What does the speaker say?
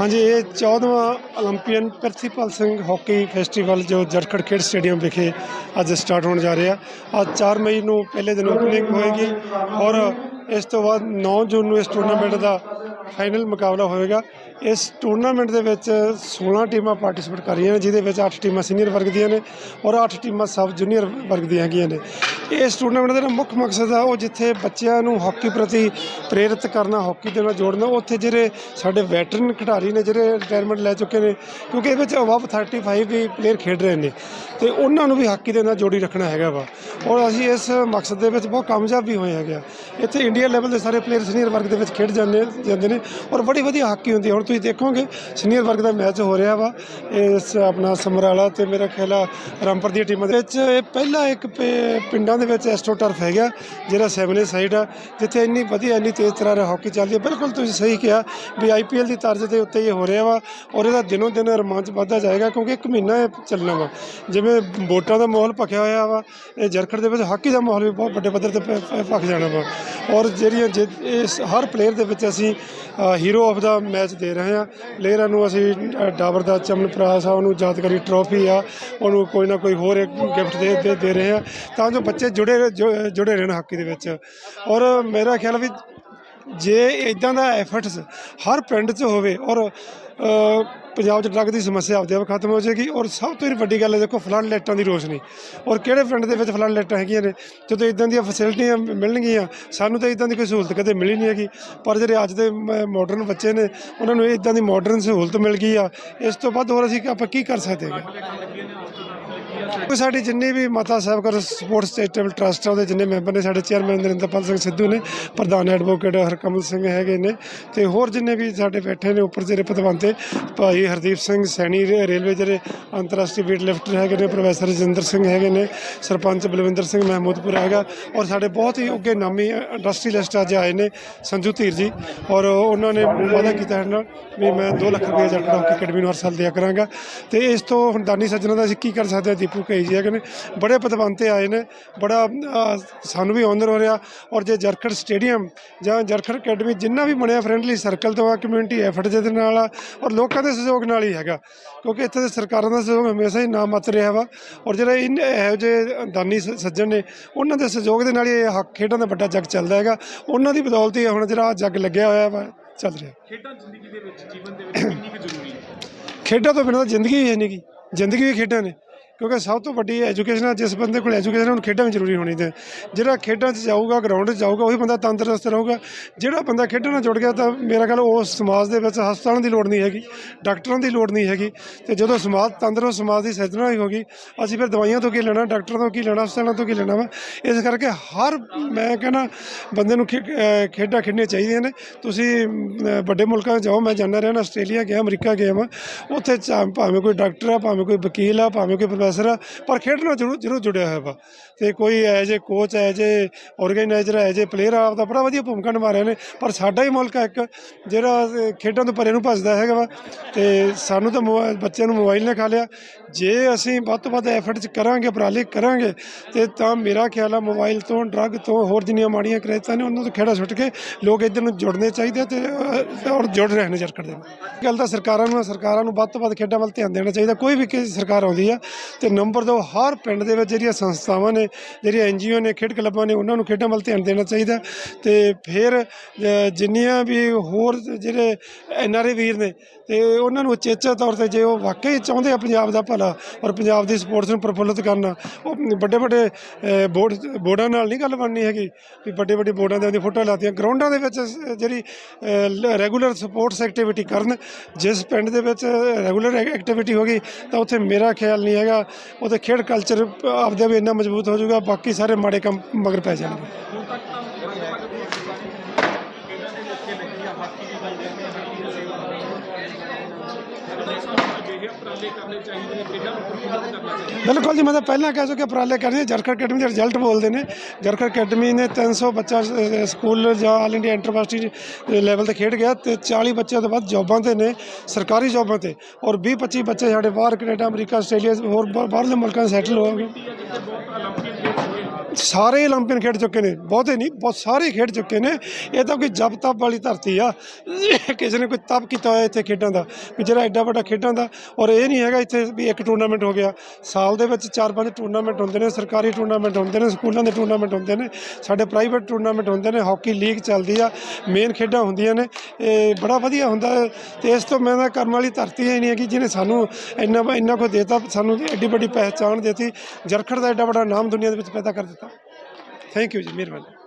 ਹਾਂਜੀ, ਇਹ 14ਵਾਂ 올림픽ਨ ਪ੍ਰਿਥੀਪਾਲ ਸਿੰਘ ਹਾਕੀ ਫੈਸਟੀਵਲ ਜੋ ਜਰਖੜ ਖੇਡ ਸਟੇਡੀਅਮ ਵਿਖੇ ਅੱਜ ਸਟਾਰਟ ਹੋਣ ਜਾ ਰਿਹਾ। ਅੱਜ 4 ਮਈ ਨੂੰ ਪਹਿਲੇ ਦਿਨ ਓਪਨਿੰਗ ਹੋਏਗੀ ਔਰ ਇਸ ਤੋਂ ਬਾਅਦ 9 ਜੂਨ ਨੂੰ ਇਸ ਟੂਰਨਾਮੈਂਟ ਦਾ ਫਾਈਨਲ ਮੁਕਾਬਲਾ ਹੋਏਗਾ। ਇਸ ਟੂਰਨਾਮੈਂਟ ਦੇ ਵਿੱਚ 16 ਟੀਮਾਂ ਪਾਰਟਿਸਿਪੇਟ ਕਰ ਰਹੀਆਂ ਨੇ, ਜਿਹਦੇ ਵਿੱਚ 8 ਟੀਮਾਂ ਸੀਨੀਅਰ ਵਰਗ ਦੀਆਂ ਨੇ ਔਰ 8 ਟੀਮਾਂ ਸਬ ਜੂਨੀਅਰ ਵਰਗ ਦੀਆਂ ਹੈਗੀਆਂ ਨੇ। ਇਸ ਟੂਰਨਾਮੈਂਟ ਦਾ ਜਿਹੜਾ ਮੁੱਖ ਮਕਸਦ ਆ, ਉਹ ਜਿੱਥੇ ਬੱਚਿਆਂ ਨੂੰ ਹਾਕੀ ਪ੍ਰਤੀ ਪ੍ਰੇਰਿਤ ਕਰਨਾ, ਹਾਕੀ ਦੇ ਨਾਲ ਜੋੜਨਾ, ਉੱਥੇ ਜਿਹੜੇ ਸਾਡੇ ਵੈਟਰਨ ਖਿਡਾਰੀ ਨੇ, ਜਿਹੜੇ ਰਿਟਾਇਰਮੈਂਟ ਲੈ ਚੁੱਕੇ ਨੇ, ਕਿਉਂਕਿ ਇਹਦੇ ਵਿੱਚ ਅਬਵ 35 ਵੀ ਪਲੇਅਰ ਖੇਡ ਰਹੇ ਨੇ, ਤੇ ਉਹਨਾਂ ਨੂੰ ਵੀ ਹਾਕੀ ਦੇ ਨਾਲ ਜੋੜੀ ਰੱਖਣਾ ਹੈਗਾ ਵਾ। ਔਰ ਅਸੀਂ ਇਸ ਮਕਸਦ ਦੇ ਵਿੱਚ ਬਹੁਤ ਕਾਮਯਾਬ ਵੀ ਹੋਏ ਹੈਗੇ ਆ। ਇੱਥੇ ਇੰਡੀਆ ਲੈਵਲ ਦੇ ਸਾਰੇ ਪਲੇਅਰ ਸੀਨੀਅਰ ਵਰਗ ਦੇ ਵਿੱਚ ਖੇਡ ਜਾਂਦੇ ਜਾਂਦੇ ਨੇ ਔਰ ਬੜੀ ਵਧੀਆ ਹਾਕੀ ਹੁੰਦੀ ਹੈ। ਹੁਣ ਤੁਸੀਂ ਦੇਖੋਗੇ, ਸੀਨੀਅਰ ਵਰਗ ਦਾ ਮੈਚ ਹੋ ਰਿਹਾ ਵਾ। ਇਸ ਆਪਣਾ ਸਮਰਾਲਾ ਤੇ ਮੇਰਾ ਖਿਆਲ ਆ ਰਾਮਪੁਰ ਦੀਆਂ ਟੀਮਾਂ ਦੇ ਵਿੱਚ ਇਹ ਪਹਿਲਾ ਇੱਕ ਪੇ- ਪਿੰਡਾਂ ਦੇ ਵਿੱਚ ਐਸਟ੍ਰੋ ਟਰਫ ਹੈਗਾ, ਜਿਹੜਾ ਸੈਵਨੇ ਸਾਈਡ ਆ, ਜਿੱਥੇ ਇੰਨੀ ਵਧੀਆ, ਇੰਨੀ ਤੇਜ਼ ਤਰ੍ਹਾਂ ਨਾਲ ਹਾਕੀ ਚੱਲਦੀ ਹੈ ਬਿਲਕੁਲ ਤੁਸੀਂ ਸਹੀ ਕਿਹਾ ਵੀ ਆਈਪੀਐਲ ਦੀ ਤਰਜ਼ ਦੇ ਉੱਤੇ ਇਹ ਹੋ ਰਿਹਾ ਵਾ ਔਰ ਇਹਦਾ ਦਿਨੋਂ ਦਿਨ ਰੋਮਾਂਚ ਵੱਧਦਾ ਜਾਏਗਾ, ਕਿਉਂਕਿ ਇੱਕ ਮਹੀਨਾ ਇਹ ਚੱਲਣਾ ਵਾ। ਜਿਵੇਂ ਵੋਟਾਂ ਦਾ ਮਾਹੌਲ ਭਖਿਆ ਹੋਇਆ ਵਾ, ਇਹ ਜਰਖੜ ਦੇ ਵਿੱਚ ਹਾਕੀ ਦਾ ਮਾਹੌਲ ਵੀ ਬਹੁਤ ਵੱਡੇ ਪੱਧਰ ਤੇ ਭ- ਭਖ ਜਾਣਾ ਵਾ। ਔਰ ਜਿਹੜੀਆਂ ਜਿ- ਇਸ ਹਰ ਪਲੇਅਰ ਦੇ ਵਿੱਚ ਅਸੀਂ ਹੀਰੋ ਆਫ ਦਾ ਮੈਚ ਦੇ ਰਹੇ ਹਾਂ। ਲੇਅਰਾਂ ਨੂੰ ਅਸੀਂ ਡਾਬਰ ਦਾ ਚਮਨਪ੍ਰਾਸ ਆ, ਉਹਨੂੰ ਯਾਦਗਾਰੀ ਟਰੋਫੀ ਆ, ਉਹਨੂੰ ਕੋਈ ਨਾ ਕੋਈ ਹੋਰ ਇੱਕ ਗਿਫਟ ਦੇ ਦੇ ਦੇ ਰਹੇ ਹਾਂ। ਤਾਂ ਜੋ ਬੱਚੇ ਜੁੜੇ, ਜੁ- ਜੁੜੇ ਰਹਿਣ ਹਾਕੀ ਦੇ ਵਿੱਚ। ਔਰ ਮੇਰਾ ਖਿਆਲ ਵੀ ਜੇ ਇਦਾਂ ਦਾ ਐਫਰਟਸ ਹਰ ਪਿੰਡ 'ਚ ਹੋਵੇ ਔਰ ਪੰਜਾਬ 'ਚ ਡਰੱਗ ਦੀ ਸਮੱਸਿਆ ਆਪਦੇ ਆਪ ਖਤਮ ਹੋ ਜਾਏਗੀ ਔਰ ਸਭ ਤੋਂ ਵੱਡੀ ਗੱਲ ਹੈ ਦੇਖੋ ਫਲੱਡ ਲਾਈਟਾਂ ਦੀ ਰੋਸ਼ਨੀ ਔਰ ਕਿਹੜੇ ਪਿੰਡ ਦੇ ਵਿੱਚ ਫਲੱਡ ਲਾਈਟਾਂ ਹੈਗੀਆਂ ਨੇ? ਜਦੋਂ ਇਦਾਂ ਦੀਆਂ ਫੈਸਿਲਿਟੀਆਂ ਮਿਲਣਗੀਆਂ, ਸਾਨੂੰ ਤਾਂ ਇਦਾਂ ਦੀ ਕੋਈ ਸਹੂਲਤ ਕਦੇ ਮਿਲੀ ਨਹੀਂ ਹੈਗੀ। ਪਰ ਜਿਹੜੇ ਅੱਜ ਦੇ ਮਾਡਰਨ ਬੱਚੇ ਨੇ, ਉਹਨਾਂ ਨੂੰ ਇਦਾਂ ਦੀ ਮਾਡਰਨ ਸਹੂਲਤ ਮਿਲ ਗਈ ਆ। ਇਸ ਤੋਂ ਵੱਧ ਹੋਰ ਅਸੀਂ ਆਪਾਂ ਕੀ ਕਰ ਸਕਦੇ ਹਾਂ ਕੋਈ ਸਾਡੀ ਜਿੰਨੀ ਵੀ ਮਾਤਾ ਸਾਹਿਬ ਕਰ ਸਪੋਰਟਸ ਚੈਰੀਟੇਬਲ ਟਰਸਟ ਆ ਉਹਦੇ ਜਿੰਨੇ ਮੈਂਬਰ ਨੇ, ਸਾਡੇ ਚੇਅਰਮੈਨ ਨਰਿੰਦਰਪਾਲ ਸਿੰਘ ਸਿੱਧੂ ਨੇ, ਪ੍ਰਧਾਨ ਐਡਵੋਕੇਟ ਹਰਕਮਲ ਸਿੰਘ ਹੈਗੇ ਨੇ ਤੇ ਹੋਰ ਜਿੰਨੇ ਵੀ ਸਾਡੇ ਬੈਠੇ ਨੇ ਉੱਪਰ ਜਿਹੜੇ ਪਦਵੰਤੇ ਭਾਈ ਹਰਦੀਪ ਸਿੰਘ ਸੈਣੀ ਰੇਲਵੇ ਜਿਹੜੇ ਅੰਤਰਰਾਸ਼ਟਰੀ ਵੇਟ ਲਿਫਟਰ ਹੈਗੇ ਨੇ, ਪ੍ਰੋਫੈਸਰ ਰਜਿੰਦਰ ਸਿੰਘ ਹੈਗੇ ਨੇ, ਸਰਪੰਚ ਬਲਵਿੰਦਰ ਸਿੰਘ ਮਹਿਮੂਦਪੁਰ ਹੈਗਾ ਔਰ ਸਾਡੇ ਬਹੁਤ ਹੀ ਉੱਗੇ ਨਾਮੀ ਇੰਡਸਟਰੀਲਿਸਟ ਅੱਜ ਆਏ ਨੇ, ਸੰਜੂ ਧੀਰ ਜੀ ਔਰ ਉਹਨਾਂ ਨੇ ਵਾਅਦਾ ਕੀਤਾ ਹੈ ਨਾਲ ਵੀ ਮੈਂ 2 ਲੱਖ ਰੁਪਏ ਜੱਟ ਹਾਕੀ ਅਕੈਡਮੀ ਨੂੰ ਹਰ ਸਾਲ ਦਿਆ ਕਰਾਂਗਾ ਤੇ ਇਸ ਤੋਂ ਹੁਣ ਦਾਨੀ ਸੱਜਣਾ ਦਾ ਅਸੀਂ ਕੀ ਕਰ ਸਕਦੇ ਹਾਂ ਦੀਪ? ਕਈ ਜੀ ਹੈਗੇ ਨੇ ਬੜੇ ਪਦਵੰਤੇ ਆਏ ਨੇ ਬੜਾ ਸਾਨੂੰ ਵੀ ਆਨਰ ਹੋ ਰਿਹਾ ਔਰ ਜੇ ਜਰਖੜ ਸਟੇਡੀਅਮ ਜਾਂ ਜਰਖੜ ਅਕੈਡਮੀ ਜਿੰਨਾ ਵੀ ਬਣਿਆ ਫਰੈਂਡਲੀ ਸਰਕਲ ਤੋਂ ਆ ਕਮਿਊਨਿਟੀ ਐਫਰਟ ਦੇ ਨਾਲ ਆ ਔਰ ਲੋਕਾਂ ਦੇ ਸਹਿਯੋਗ ਨਾਲ ਹੀ ਹੈਗਾ। ਕਿਉਂਕਿ ਇੱਥੇ ਦੇ ਸਰਕਾਰਾਂ ਦਾ ਸਹਿਯੋਗ ਹਮੇਸ਼ਾ ਹੀ ਨਾ ਮਤ ਰਿਹਾ ਵਾ ਔਰ ਜਿਹੜੇ ਇਨ ਇਹੋ ਜਿਹੇ ਦਾਨੀ ਸ- ਸੱਜਣ ਨੇ ਉਹਨਾਂ ਦੇ ਸਹਿਯੋਗ ਦੇ ਨਾਲ ਹੀ ਇਹ ਹੱਕ ਖੇਡਾਂ ਦਾ ਵੱਡਾ ਜੱਗ ਚੱਲਦਾ ਹੈਗਾ। ਉਹਨਾਂ ਦੀ ਬਦੌਲਤ ਹੀ ਹੁਣ ਜਿਹੜਾ ਆਹ ਜੱਗ ਲੱਗਿਆ ਹੋਇਆ ਵਾ ਚੱਲ ਰਿਹਾ। ਖੇਡਾਂ ਜ਼ਿੰਦਗੀ ਦੇ ਵਿੱਚ ਜੀਵਨ ਦੇ ਵਿੱਚ ਕਿੰਨੀ ਕੁ ਜ਼ਰੂਰੀ ਹੈ? ਖੇਡਾਂ ਤੋਂ ਬਿਨਾਂ ਤਾਂ ਜ਼ਿੰਦਗੀ ਹੀ ਹੈ ਨਹੀਂ ਗੀ। ਜ਼ਿੰਦਗੀ ਵੀ ਖੇਡਾਂ ਨੇ। ਕਿਉਂਕਿ ਸਭ ਤੋਂ ਵੱਡੀ ਐਜੂਕੇਸ਼ਨ ਹੈ ਜਿਸ ਬੰਦੇ ਕੋਲ ਐਜੂਕੇਸ਼ਨ ਹੈ ਉਹਨੂੰ ਖੇਡਾਂ ਵੀ ਜ਼ਰੂਰੀ ਹੋਣੀ ਤੇ। ਜਿਹੜਾ ਖੇਡਾਂ 'ਚ ਜਾਊਗਾ ਗਰਾਊਂਡ 'ਚ ਜਾਊਗਾ, ਉਹੀ ਬੰਦਾ ਤੰਦਰੁਸਤ ਰਹੂਗਾ। ਜਿਹੜਾ ਬੰਦਾ ਖੇਡਾਂ ਨਾਲ ਜੁੜ ਗਿਆ ਤਾਂ ਮੇਰਾ ਖਿਆਲ ਉਹ ਸਮਾਜ ਦੇ ਵਿੱਚ ਹਸਪਤਾਲਾਂ ਦੀ ਲੋੜ ਨਹੀਂ ਹੈਗੀ, ਡਾਕਟਰਾਂ ਦੀ ਲੋੜ ਨਹੀਂ ਹੈਗੀ। ਤੇ ਜਦੋਂ ਸਮਾਜ, ਤੰਦਰੁਸਤ ਸਮਾਜ ਦੀ ਸਿਰਜਣਾ ਹੀ ਹੋਗੀ, ਅਸੀਂ ਫਿਰ ਦਵਾਈਆਂ ਤੋਂ ਕੀ ਲੈਣਾ, ਡਾਕਟਰਾਂ ਤੋਂ ਕੀ ਲੈਣਾ, ਹਸਪਤਾਲਾਂ ਤੋਂ ਕੀ ਲੈਣਾ ਵਾ? ਇਸ ਕਰਕੇ ਹਰ, ਮੈਂ ਕਹਿੰਦਾ, ਬੰਦੇ ਨੂੰ ਖੇ- ਖੇਡਾਂ ਖੇਡਣੀਆਂ ਚਾਹੀਦੀਆਂ ਨੇ। ਤੁਸੀਂ ਵੱਡੇ ਮੁਲਕਾਂ 'ਚ ਜਾਓ, ਮੈਂ ਜਾਂਦਾ ਰਿਹਾ ਆਸਟ੍ਰੇਲੀਆ ਗਿਆ, ਅਮਰੀਕਾ ਗਿਆ ਮੈਂ ਉੱਥੇ ਚਾ- ਭਾਵੇਂ ਕੋਈ ਡਾਕਟਰ ਆ, ਭਾਵੇਂ ਕੋਈ ਵਕੀਲ ਆ, ਭਾਵੇਂ ਕੋਈ ਪ੍ਰੋਫੈਸਰ ਆ ਪਰ ਖੇਡ ਨਾਲ ਜ਼ਰੂਰ ਜ਼ਰੂਰ ਜੁੜਿਆ ਹੋਇਆ ਵਾ। ਤੇ ਕੋਈ as a coach as a organiser as a player ਆਪਦਾ ਬੜਾ ਵਧੀਆ ਭੂਮਿਕਾ ਨਿਭਾ ਰਹੇ ਨੇ। ਪਰ ਸਾਡਾ ਹੀ ਮੁਲਕ ਆ ਇੱਕ ਜਿਹੜਾ ਖੇਡਾਂ ਤੋਂ ਪਰੇ ਨੂੰ ਭੱਜਦਾ ਹੈਗਾ ਵਾ। ਤੇ ਸਾਨੂੰ ਤਾਂ ਮੋਬਾ- ਬੱਚਿਆਂ ਨੂੰ ਮੋਬਾਈਲ ਨੇ ਖਾ ਲਿਆ। ਜੇ ਅਸੀਂ ਵੱਧ ਤੋਂ ਵੱਧ ਐਫਰਟਸ ਕਰਾਂਗੇ ਉਪਰਾਲੇ ਕਰਾਂਗੇ ਤੇ ਤਾਂ ਮੇਰਾ ਖਿਆਲ ਆ ਮੋਬਾਈਲ ਤੋਂ ਡਰੱਗ ਤੋਂ ਹੋਰ ਜਿੰਨੀਆਂ ਮਾੜੀਆਂ ਕ੍ਰੇਤਾਂ ਨੇ ਉਹਨਾਂ ਤੋਂ ਖੇੜਾ ਛੁੱਟ ਕੇ ਲੋਕ ਇੱਧਰ ਨੂੰ ਜੁੜਨੇ ਚਾਹੀਦੇ ਤੇ ਅਹ, ਔਰ ਜੁੜ ਰਹੇ ਨੇ ਜਰਕੜ ਦੇ ਨਾਲ। ਗੱਲ ਤਾਂ ਸਰਕਾਰਾਂ ਨੂੰ ਸਰਕਾਰਾਂ ਨੂੰ ਵੱਧ ਤੋਂ ਵੱਧ ਖੇਡਾਂ ਵੱਲ ਧਿਆਨ ਦੇਣਾ ਚਾਹੀਦਾ। ਕੋਈ ਵੀ ਕਿਸੇ ਸਰਕਾਰ ਆਉਂਦੀ ਆ ਤੇ ਨੰਬਰ ਦੋ, ਹਰ ਪਿੰਡ ਦੇ ਵਿੱਚ ਜਿਹੜੀਆਂ ਸੰਸਥਾਵਾਂ ਨੇ, ਜਿਹੜੀਆਂ ਐਨਜੀਓ ਨੇ, ਖੇਡ ਕਲੱਬਾਂ ਨੇ, ਉਹਨਾਂ ਨੂੰ ਖੇਡਾਂ ਵੱਲ ਧਿਆਨ ਦੇਣਾ ਚਾਹੀਦਾ। ਤੇ ਫਿਰ ਜਿੰਨੀਆਂ ਵੀ ਹੋਰ ਜਿਹੜੇ ਐਨਆਰਏ ਵੀਰ ਨੇ, ਤੇ ਉਹਨਾਂ ਨੂੰ ਉਚੇਚਾ ਤੌਰ ਤੇ ਜੇ ਉਹ ਵਾਕਈ ਚਾਹੁੰਦੇ ਆ ਪੰਜਾਬ ਦਾ ਭਲਾ ਔਰ ਪੰਜਾਬ ਦੀ ਸਪੋਰਟਸ ਨੂੰ ਪ੍ਰਫੁੱਲਤ ਕਰਨਾ, ਉਹ ਵੱਡੇ ਵੱਡੇ ਬੋਰਡ, ਬੋਰਡਾਂ ਨਾਲ ਨਹੀਂ ਗੱਲ ਬਣਨੀ ਹੈਗੀ। ਵੀ ਵੱਡੇ ਵੱਡੇ ਬੋਰਡਾਂ ਦੇ ਉਹਦੀ ਫੋਟੋ ਲਾਤੀਆਂ। ਗਰਾਊਂਡਾਂ ਦੇ ਵਿੱਚ ਜਿਹੜੀ ਰੈਗੂਲਰ ਸਪੋਰਟਸ ਐਕਟੀਵਿਟੀ ਕਰਨ, ਜਿਸ ਪਿੰਡ ਦੇ ਵਿੱਚ ਰੈਗੂਲਰ ਐਕਟੀਵਿਟੀ ਹੋਗੀ ਤਾਂ ਉੱਥੇ ਮੇਰਾ ਖਿਆਲ ਨਹੀਂ ਹੈਗਾ ਉੱਥੇ ਖੇਡ ਕਲਚਰ ਆਪਦੇ ਵੀ ਇੰਨਾ ਮਜ਼ਬੂਤ ਹੋ ਜਾਊਗਾ, ਬਾਕੀ ਸਾਰੇ ਮਾੜੇ ਕੰਮ ਮਗਰ ਪੈ ਜਾਣਗੇ। ਹਾਕੀ ਦੀ ਗੱਲ ਕਰਦੇ ਹਾਂ ਹਾਕੀ ਦੀ ਸੇਵਾ ਸਾਨੂੰ ਅਜਿਹੇ ਉਪਰਾਲੇ ਕਰਨੇ ਚਾਹੀਦੇ ਨੇ ਖੇਡਾਂ ਨੂੰ ਪ੍ਰਫੁੱਲਤ ਕਰਨਾ ਚਾਹੀਦਾ ਬਿਲਕੁਲ ਜੀ ਮੈਂ ਤਾਂ ਪਹਿਲਾਂ ਕਹਿ ਚੁੱਕਿਆ ਉਪਰਾਲੇ ਕਰਨੇ ਜਰਖੜ ਅਕੈਡਮੀ ਦੇ ਰਿਜ਼ਲਟ ਬੋਲਦੇ ਨੇ ਜਰਖੜ ਅਕੈਡਮੀ ਨੇ 300 ਬੱਚਾ ਸ- ਸਕੂਲ ਜਾਂ ਆਲ ਇੰਡੀਆ ਇੰਟਰਵਰਸਿਟੀ ਲੈਵਲ ਤੇ ਖੇਡ ਗਿਆ ਤੇ 40 ਬੱਚਿਆਂ ਤੋਂ ਵੱਧ ਜੌਬਾਂ ਤੇ ਨੇ ਸਰਕਾਰੀ ਜੌਬਾਂ ਤੇ ਔਰ 20 25 ਬੱਚੇ ਸਾਡੇ ਬਾਹਰ ਕੈਨੇਡਾ ਅਮਰੀਕਾ ਆਸਟ੍ਰੇਲੀਆ ਹੋਰ ਬਾ- ਬਾਹਰਲੇ ਮੁਲਕਾਂ 'ਚ ਸੈਟਲ ਹੋ ਗਏ ਜਿੱਥੇ ਬਹੁਤ 올림픽 ਗੇਮਸ ਹੋਏ ਸਾਰੇ 올림픽 ਖੇਡ ਚੁੱਕੇ ਨੇ ਬਹੁਤੇ ਨਹੀਂ ਬਹੁਤ ਸਾਰੇ ਖੇਡ ਚੁੱਕੇ ਨੇ ਇਹ ਤਾਂ ਕੋਈ ਜਬ ਤਪ ਵਾਲੀ ਧਰਤੀ ਆ ਕਿਸੇ ਨੇ ਕੋਈ ਤਪ ਕੀਤਾ ਹੋਇਆ ਇੱਥੇ ਖੇਡਾਂ ਦਾ ਵੀ ਜਿਹੜਾ ਐਡਾ ਵੱਡਾ ਖੇਡਾਂ ਦਾ ਔਰ ਇਹ ਨਹੀਂ ਹੈਗਾ ਇੱਥੇ ਵੀ ਇੱਕ ਟੂਰਨਾਮੈਂਟ ਹੋ ਗਿਆ। ਸਾਲ ਦੇ ਵਿੱਚ ਚਾਰ ਪੰਜ ਟੂਰਨਾਮੈਂਟ ਹੁੰਦੇ ਨੇ, ਸਰਕਾਰੀ ਟੂਰਨਾਮੈਂਟ ਹੁੰਦੇ ਨੇ, ਸਕੂਲਾਂ ਦੇ ਟੂਰਨਾਮੈਂਟ ਹੁੰਦੇ ਨੇ, ਸਾਡੇ ਪ੍ਰਾਈਵੇਟ ਟੂਰਨਾਮੈਂਟ ਹੁੰਦੇ ਨੇ ਹਾਕੀ ਲੀਗ ਚੱਲਦੀ ਆ ਮੇਨ ਖੇਡਾਂ ਹੁੰਦੀਆਂ ਨੇ, ਇਹ ਬੜਾ ਵਧੀਆ ਹੁੰਦਾ ਹੈ। ਤੇ ਇਸ ਤੋਂ ਮੈਂ ਤਾਂ ਕਰਮ ਵਾਲੀ ਧਰਤੀ ਹੀ ਨਹੀਂ ਹੈਗੀ ਜਿਹਨੇ ਸਾਨੂੰ ਇੰਨਾ ਇੰਨਾ ਕੁ ਦੇਤਾ, ਸਾਨੂੰ ਐਡੀ ਵੱਡੀ ਪਹਿਚਾਣ ਦਿੱਤੀ, ਜਰਖੜ ਦਾ ਐਡਾ ਵੱਡਾ ਨਾਮ ਦੁਨੀਆ ਦੇ ਵਿੱਚ ਪੈਦਾ ਕਰ ਦਿੱਤਾ। ਥੈਂਕ ਯੂ ਜੀ, ਮਿਹਰਬਾਨੀ।